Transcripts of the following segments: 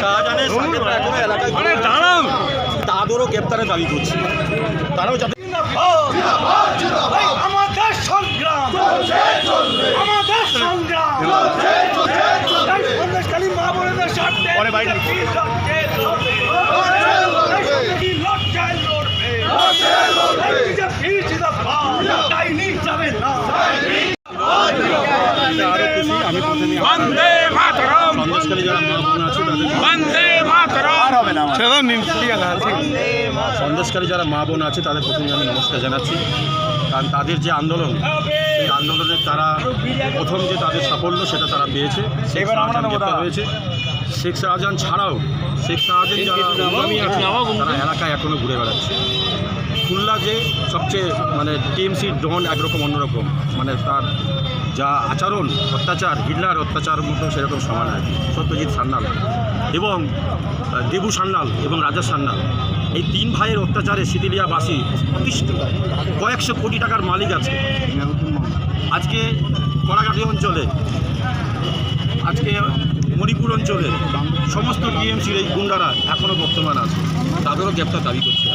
শাহজাহানের এলাকায় তাদেরও গ্রেপ্তারের দাবি করছি তারাও যাতে আমাদের সংগ্রাম আমাদের সংগ্রাম মা বোনেদের স্বার্থে পরে সন্দেশকারী যারা মা বোন আছে তাদের সন্দেশকারী যারা মা বোন আছে তাদের প্রথমে আমি নমস্কার জানাচ্ছি। কারণ তাদের যে আন্দোলন সেই আন্দোলনের তারা প্রথম যে তাদের সাফল্য সেটা তারা পেয়েছে। হয়েছে শেখ শাহজাহান ছাড়াও শেখ শাহজাহান যারা আছে তারা এলাকায় এখনও ঘুরে বেড়াচ্ছে। খুলনা যে সবচেয়ে মানে টিএমসি ডন একরকম অন্যরকম মানে তার যা আচরণ, অত্যাচার, হিটলার অত্যাচার মতো সেরকম সমান আর কি। সত্যজিৎ সান্যাল এবং দেবু সান্যাল এবং রাজা সান্যাল। এই তিন ভাইয়ের অত্যাচারে সিদিলিয়াবাসী অতিষ্ঠ, কয়েকশো কোটি টাকার মালিক আছে আজকে কড়াকাঠি অঞ্চলে, আজকে মণিপুর অঞ্চলে সমস্ত টিএমসির এই গুন্ডারা এখনও বর্তমান আছে। তাদেরও গ্রেপ্তার দাবি করছি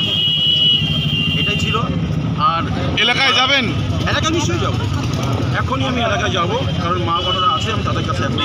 আর এলাকায় যাবেন? এলাকায় নিশ্চয়ই যাব। এখনই আমি এলাকায় যাব, কারণ মা বোনেরা আছে, আমি তাদের কাছে এখন